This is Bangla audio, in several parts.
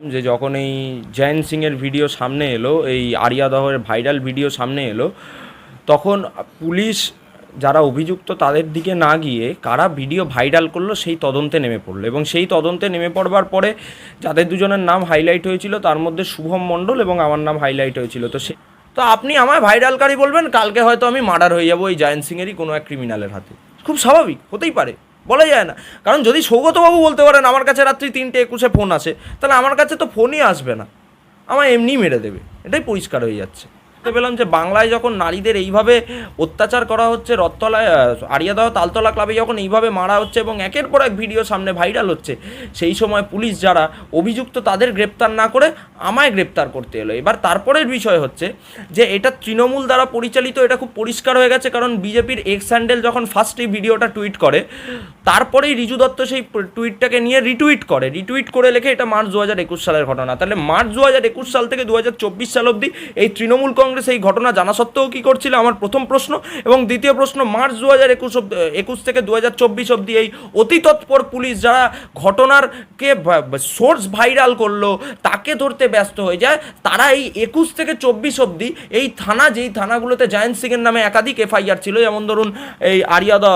যে যখন এই জয়ন্ত সিংয়ের ভিডিও সামনে এলো, এই আরিয়া আরিয়াদহের ভাইরাল ভিডিও সামনে এলো, তখন পুলিশ যারা অভিযুক্ত তাদের দিকে না গিয়ে কারা ভিডিও ভাইরাল করল সেই তদন্তে নেমে পড়ল। এবং সেই তদন্তে নেমে পড়বার পরে যাদের দুজনের নাম হাইলাইট হয়েছিল, তার মধ্যে শুভম মণ্ডল এবং আমার নাম হাইলাইট হয়েছিল। তো সে তো আপনি আমায় ভাইরালকারী বলবেন? কালকে হয়তো আমি মার্ডার হয়ে যাব এই জয়ন্ত সিংয়েরই কোনো এক ক্রিমিনালের হাতে। খুব স্বাভাবিক, হতেই পারে। বলা যায় না। কারণ যদি সৌগতবাবু বলতে পারেন, আমার কাছে রাত্রি তিনটে, একুশে ফোন আছে, তাহলে আমার কাছে তো ফোনই আসবে না। আমার এমনি মেরে দেবে। এটাই পরিষ্কার হয়ে যাচ্ছে। দেখতে পেলাম যে বাংলায় যখন নারীদের এইভাবে অত্যাচার করা হচ্ছে, রথতলায় আরিয়াদহ তালতলা ক্লাবে যখন এইভাবে মারা হচ্ছে এবং একের পর এক ভিডিও সামনে ভাইরাল হচ্ছে, সেই সময় পুলিশ যারা অভিযুক্ত তাদের গ্রেপ্তার না করে আমায় গ্রেপ্তার করতে এলো। এবার তারপরের বিষয় হচ্ছে যে এটা তৃণমূল দ্বারা পরিচালিত, এটা খুব পরিষ্কার হয়ে গেছে কারণ বিজেপির এক্স হ্যান্ডেল যখন ফার্স্ট এই ভিডিওটা টুইট করে, তারপরেই রিজু দত্ত সেই টুইটটাকে নিয়ে রিটুইট করে। রিটুইট করে লেখে এটা মার্চ দু হাজার একুশ সালের ঘটনা। তাহলে মার্চ দু হাজার একুশ সাল থেকে দু হাজার চব্বিশ সাল অবধি এই তৃণমূল কংগ্রেস এই ঘটনা জানা সত্ত্বেও কী করছিল? আমার প্রথম প্রশ্ন। এবং দ্বিতীয় প্রশ্ন, মার্চ দু হাজার একুশ একুশ থেকে দু হাজার চব্বিশ অবধি এই অতি তৎপর পুলিশ যারা ঘটনারকে সোর্স ভাইরাল করল, তাকে ধরতে ব্যস্ত হয়ে যায়, তারা এই একুশ থেকে চব্বিশ অবধি এই থানা, যেই থানাগুলোতে জায়েন্ট সিংয়ের নামে একাধিক এফআইআর ছিল, যেমন ধরুন এই আরিয়াদা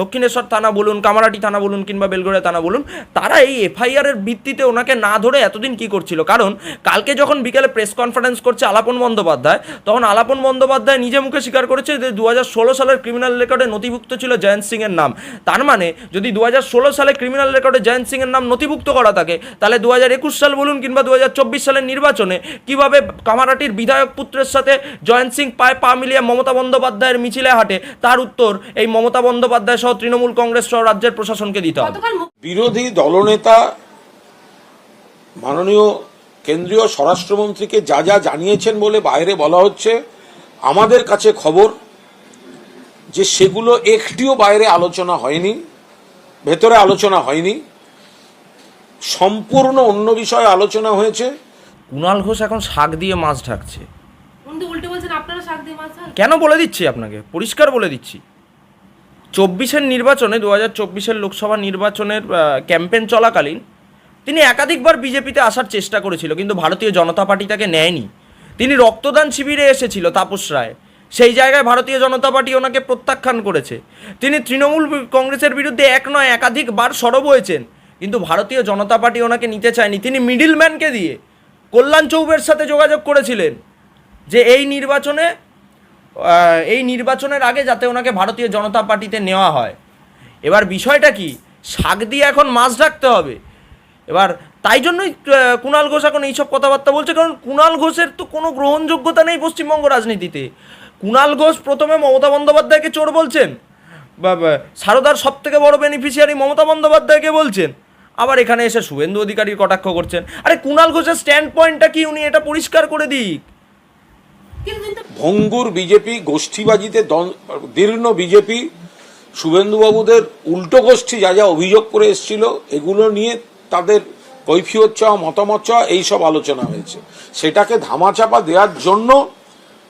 দক্ষিণেশ্বর থানা বলুন, কামারাটি থানা বলুন, কিংবা বেলগড়িয়া থানা বলুন, তারা এই এফআইআরের ভিত্তিতে ওনাকে না ধরে এতদিন কি করছিল? কারণ কালকে যখন বিকেলে প্রেস কনফারেন্স করছে আলাপন বন্দ্যোপাধ্যায় তখন আলাপন বন্দ্যোপাধ্যায় নিজে মুখে স্বীকার করেছে যে দু ষোলো সালের ক্রিমিনাল রেকর্ডে নথিভুক্ত ছিল জয়ন্ত সিংয়ের নাম। তার মানে যদি দু ষোলো সালে ক্রিমিনাল রেকর্ডে জয়ন্ত সিংয়ের নাম নথিভুক্ত করা থাকে তাহলে দু হাজার একুশ সাল বলুন কিংবা দু হাজার চব্বিশ সালের নির্বাচনে কীভাবে কামারাটির বিধায়ক পুত্রের সাথে জয়ন্ত সিং পায়ে পা মিলিয়ে মমতা বন্দ্যোপাধ্যায়ের মিছিলে হাঁটে তার উত্তর এই মমতা বন্দ্যোপাধ্যায় সহ তৃণমূল কংগ্রেস সহ রাজ্যের প্রশাসনকে দিতে হবে। বিরোধী দলনেতা মাননীয় কেন্দ্রীয় স্বরাষ্ট্রমন্ত্রীকে যা যা জানিয়েছেন বলে বাইরে বলা হচ্ছে আমাদের কাছে খবর যে সেগুলো একটিও বাইরে আলোচনা হয়নি ভেতরে আলোচনা হয়নি সম্পূর্ণ অন্য বিষয়ে আলোচনা হয়েছে। কুণাল ঘোষ এখন শাক দিয়ে মাছ ঢাকছে। উনি বলছেন আপনারা শাক দিয়ে মাছ খান কেন বলে দিচ্ছি আপনাকে? পরিষ্কার বলে দিচ্ছি। চব্বিশের নির্বাচনে দু হাজার চব্বিশের লোকসভা নির্বাচনের ক্যাম্পেন চলাকালীন তিনি একাধিকবার বিজেপিতে আসার চেষ্টা করেছিল, কিন্তু ভারতীয় জনতা পার্টি তাকে নেয়নি। তিনি রক্তদান শিবিরে এসেছিল তাপস রায়। সেই জায়গায় ভারতীয় জনতা পার্টি ওনাকে প্রত্যাখ্যান করেছে। তিনি তৃণমূল কংগ্রেসের বিরুদ্ধে এক নয়, একাধিকবার সরব হয়েছেন, কিন্তু ভারতীয় জনতা পার্টি ওনাকে নিতে চায়নি। তিনি মিডিলম্যানকে দিয়ে কল্যাণ চৌবের সাথে যোগাযোগ করেছিলেন যে এই নির্বাচনে এই নির্বাচনের আগে যাতে ওনাকে ভারতীয় জনতা পার্টিতে নেওয়া হয়। এবার বিষয়টা কি? শাক দিয়ে এখন মাছ রাখতে হবে। এবার তাই জন্যই কুণাল ঘোষ এখন এইসব কথাবার্তা বলছে, কারণ কুণাল ঘোষের তো কোনো গ্রহণযোগ্যতা নেই পশ্চিমবঙ্গ রাজনীতিতে। কুণাল ঘোষ প্রথমে মমতা বন্দ্যোপাধ্যায়কে চোর বলছেন সারদার সব থেকে বড় বেনিফিশিয়ারি মমতা বন্দ্যোপাধ্যায়কে বলছেন, আবার এখানে এসে শুভেন্দু অধিকারীর কটাক্ষ করছেন। আরে কুণাল ঘোষের স্ট্যান্ড পয়েন্টটা কি উনি? এটা পরিষ্কার করে দিক। ভঙ্গুর বিজেপি গোষ্ঠীবাজিতে দীর্ণ বিজেপি, শুভেন্দুবাবুদের উল্টো গোষ্ঠী যা যা অভিযোগ করে এসেছিল, এগুলো নিয়ে তাদের কৈফিয়ত চাওয়া মতামত চাওয়া এইসব আলোচনা হয়েছে। সেটাকে ধামাচাপা দেওয়ার জন্য,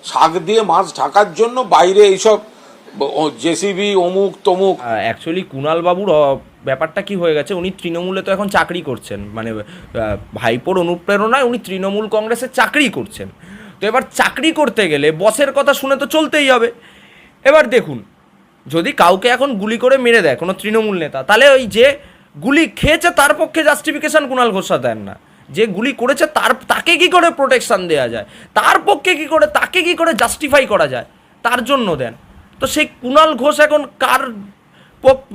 শাক দিয়ে মাছ ঢাকার জন্য বাইরে এইসব জেসিবি, অমুক, তমুক। অ্যাকচুয়ালি কুণাল বাবুর ব্যাপারটা কি হয়ে গেছে, উনি তৃণমূলে তো এখন চাকরি করছেন। মানে ভাইপোর অনুপ্রেরণায় উনি তৃণমূল কংগ্রেসে চাকরি করছেন। তো এবার চাকরি করতে গেলে বসের কথা শুনে তো চলতেই হবে। এবার দেখুন, যদি কাউকে এখন গুলি করে মেরে দেয় কোনো তৃণমূল নেতা, তাহলে ওই যে গুলি খেয়েছে, তার পক্ষে জাস্টিফিকেশন কুণাল ঘোষা দেন না। যে গুলি করেছে, তার, তাকে কি করে প্রোটেকশান দেওয়া যায়? তার পক্ষে কি করে, তাকে কি করে জাস্টিফাই করা যায়? তার জন্য দেন। তো সেই কুণাল ঘোষ এখন কার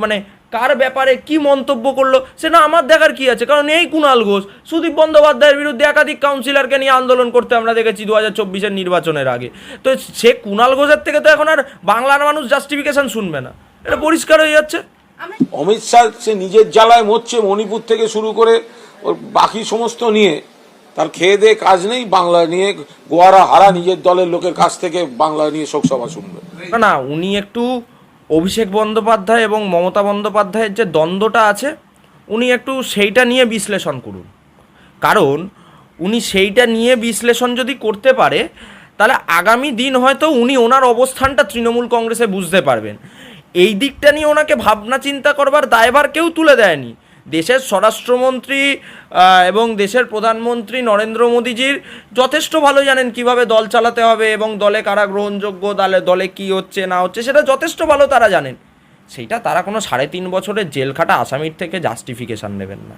মানে কার ব্যাপারে কি মন্তব্য করল, সেটা আমার দেখার কি আছে? কারণ এই কুণাল ঘোষ, সুদীপ বন্দ্যোপাধ্যায়ের বিরুদ্ধে একাধিক কাউন্সিলরকে নিয়ে আন্দোলন করতে আমরা দেখেছি দু হাজার চব্বিশের নির্বাচনের আগে। তো সে কুণাল ঘোষের থেকে তো এখন আর বাংলার মানুষ জাস্টিফিকেশন শুনবে না। এটা পরিষ্কার হয়ে যাচ্ছে। অমিত শাহ সে নিজের জ্বালায় মরছে মণিপুর থেকে শুরু করে ওর বাকি সমস্ত নিয়ে। তার খেয়ে দিয়ে কাজ নেই বাংলা নিয়ে গোয়ারা হারা নিজের দলের লোকের কাছ থেকে বাংলা নিয়ে শোকসভা শুনবে। না না উনি একটু অভিষেক বন্দ্যোপাধ্যায় এবং মমতা বন্দ্যোপাধ্যায়ের যে দ্বন্দ্বটা আছে উনি একটু সেইটা নিয়ে বিশ্লেষণ করুন। কারণ উনি সেইটা নিয়ে বিশ্লেষণ যদি করতে পারে তাহলে আগামী দিন হয়তো উনি ওনার অবস্থানটা তৃণমূল কংগ্রেসে বুঝতে পারবেন। এই দিকটা নিয়ে ওনাকে ভাবনা চিন্তা করবার দায়ভার কেউ তুলে দেয়নি। দেশের স্বরাষ্ট্রমন্ত্রী এবং দেশের প্রধানমন্ত্রী নরেন্দ্র মোদীজির যথেষ্ট ভালো জানেন কীভাবে দল চালাতে হবে এবং দলে কারা গ্রহণযোগ্য দলে দলে কি হচ্ছে, না হচ্ছে, সেটা যথেষ্ট ভালো তারা জানেন। সেইটা তারা কোনো সাড়ে তিন বছরের জেল খাটা আসামির থেকে জাস্টিফিকেশন নেবেন না।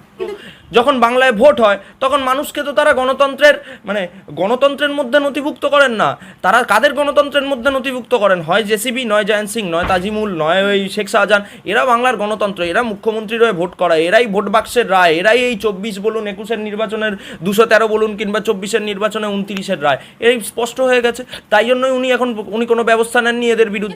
যখন বাংলায় ভোট হয়, তখন মানুষকে তো তারা গণতন্ত্রের মানে গণতন্ত্রের মধ্যে নথিভুক্ত করেন না। তারা কাদের গণতন্ত্রের মধ্যে নথিভুক্ত করেন? হয় জেসিবি নয় জয়ন্ত সিং, নয় তাজিমুল, নয় ওই শেখ শাহজাহান। এরা বাংলার গণতন্ত্র, এরা মুখ্যমন্ত্রীর হয়ে ভোট করায় এরাই ভোট বাক্সের রায়, এরাই এই চব্বিশ বলুন, একুশের নির্বাচনের দুশো তেরো বলুন কিংবা চব্বিশের নির্বাচনে উনত্রিশের রায়। এই স্পষ্ট হয়ে গেছে। তাই জন্যই উনি এখন, উনি কোনো ব্যবস্থা নেননি এদের বিরুদ্ধে।